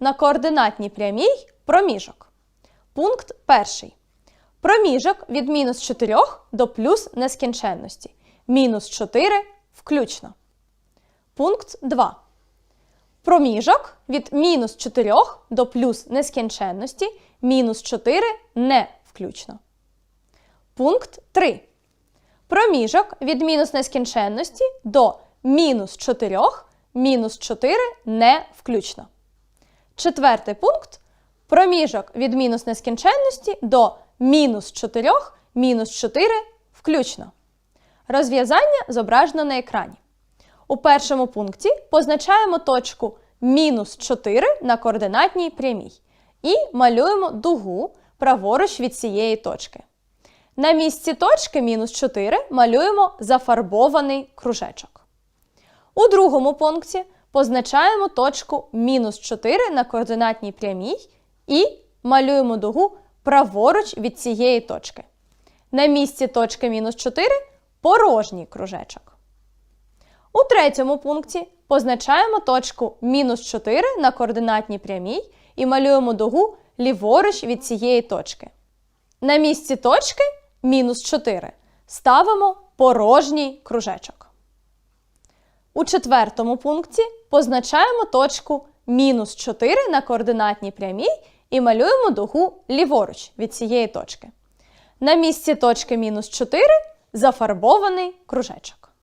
на координатній прямій проміжок. Пункт перший. Проміжок від мінус 4 до плюс нескінченності. Мінус 4 включно. Пункт 2. Проміжок від мінус 4 до плюс нескінченності. Мінус 4 не включно. Пункт 3. Проміжок від мінус нескінченності до мінус 4, мінус 4 не включно. Четвертий пункт. Проміжок від мінус нескінченності до мінус 4, мінус 4 включно. Розв'язання зображено на екрані. У першому пункті позначаємо точку мінус 4 на координатній прямій і малюємо дугу праворуч від цієї точки. На місці точки мінус 4 малюємо зафарбований кружечок. У другому пункті позначаємо точку мінус 4 на координатній прямій і малюємо дугу праворуч від цієї точки. На місці точки мінус 4 порожній кружечок. У третьому пункті позначаємо точку мінус 4 на координатній прямій і малюємо дугу ліворуч від цієї точки. На місці точки мінус 4 ставимо порожній кружечок. У четвертому пункті позначаємо точку мінус 4 на координатній прямій і малюємо дугу ліворуч від цієї точки. На місці точки мінус 4 зафарбований кружечок.